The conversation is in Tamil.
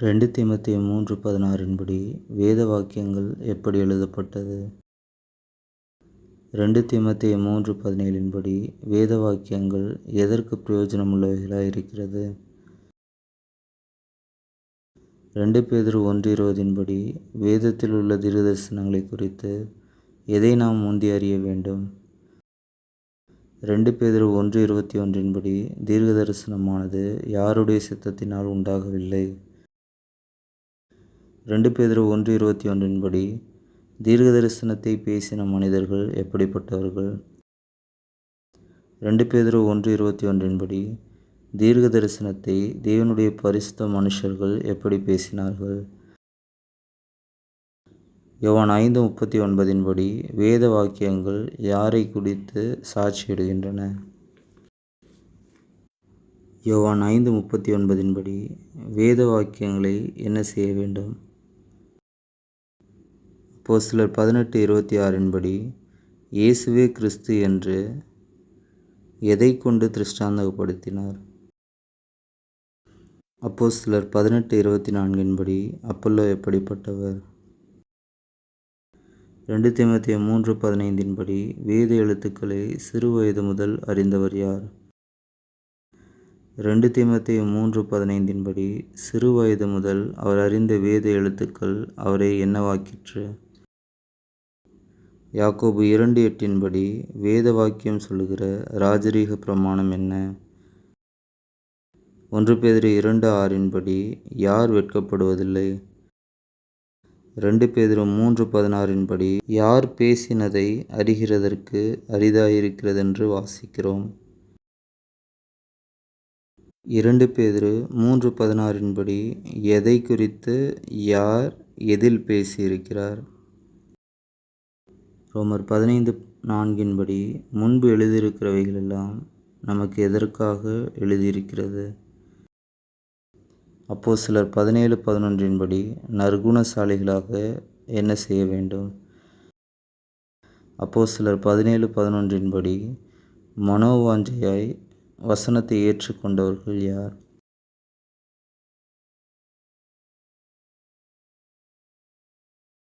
ரெண்டு தீமோத்தேயு மூன்று பதினாறின்படி வேத வாக்கியங்கள் எப்படி எழுதப்பட்டது? ரெண்டு தீமோத்தேயு மூன்று பதினேழின்படி வேத வாக்கியங்கள் எதற்கு பிரயோஜனமுள்ளவைகளாக இருக்கிறது? ரெண்டு பேதர் ஒன்று இருபதின்படி வேதத்தில் உள்ள திருதர்சனங்களை குறித்து எதை நாம் முந்தி அறிய வேண்டும்? ரெண்டு பேதர் ஒன்று இருபத்தி ஒன்றின்படி தீர்க்க தரிசனமானது யாருடைய சித்தத்தினால் உண்டாகவில்லை? ரெண்டு பேதுரு ஒன்று இருபத்தி ஒன்றின்படி தீர்க்க தரிசனத்தை பேசின மனிதர்கள் எப்படிப்பட்டவர்கள்? ரெண்டு பேதுரு ஒன்று இருபத்தி ஒன்றின்படி தீர்க்க தரிசனத்தை தேவனுடைய பரிசுத்த மனுஷர்கள் எப்படி பேசினார்கள்? யோவான் ஐந்து முப்பத்தி ஒன்பதின்படி வேத வாக்கியங்கள் யாரை குறித்து சாட்சியிடுகின்றன? யோவான் ஐந்து முப்பத்தி ஒன்பதின்படி வேத வாக்கியங்களை என்ன செய்ய வேண்டும்? அப்போ சிலர் பதினெட்டு இருபத்தி ஆறின்படி இயேசுவே கிறிஸ்து என்று எதை கொண்டு திருஷ்டாந்தகப்படுத்தினார் அப்போ சிலர் பதினெட்டு இருபத்தி நான்கின்படி அப்பல்லோ எப்படிப்பட்டவர்? ரெண்டு தேமத்திய மூன்று பதினைந்தின்படி வேத எழுத்துக்களை சிறு வயது முதல் அறிந்தவர் யார்? ரெண்டு தேமத்திய மூன்று பதினைந்தின்படி சிறு வயது முதல் அவர் அறிந்த வேத எழுத்துக்கள் அவரை என்னவாக்கிற்று? யாக்கோபு இரண்டு எட்டின்படி வேத வாக்கியம் சொல்லுகிற ராஜரீக பிரமாணம் என்ன? ஒன்று பேதிரி இரண்டு ஆறின்படி யார் வெட்கப்படுவதில்லை? ரெண்டு பேதிரு மூன்று பதினாறின்படி யார் பேசினதை அறிகிறதற்கு அரிதாயிருக்கிறதென்று வாசிக்கிறோம். இரண்டு பேதிரு மூன்று பதினாறின்படி எதை குறித்து யார் எதில் பேசியிருக்கிறார்? ரோமர் பதினைந்து நான்கின்படி முன்பு எழுதியிருக்கிறவைகள் எல்லாம் நமக்கு எதற்காக எழுதியிருக்கிறது? அப்போ சிலர் பதினேழு பதினொன்றின்படி நற்குணசாலிகளாக என்ன செய்ய வேண்டும்? அப்போ சிலர் பதினேழு பதினொன்றின்படி மனோவாஞ்சையாய் வசனத்தை ஏற்றுக்கொண்டவர்கள் யார்?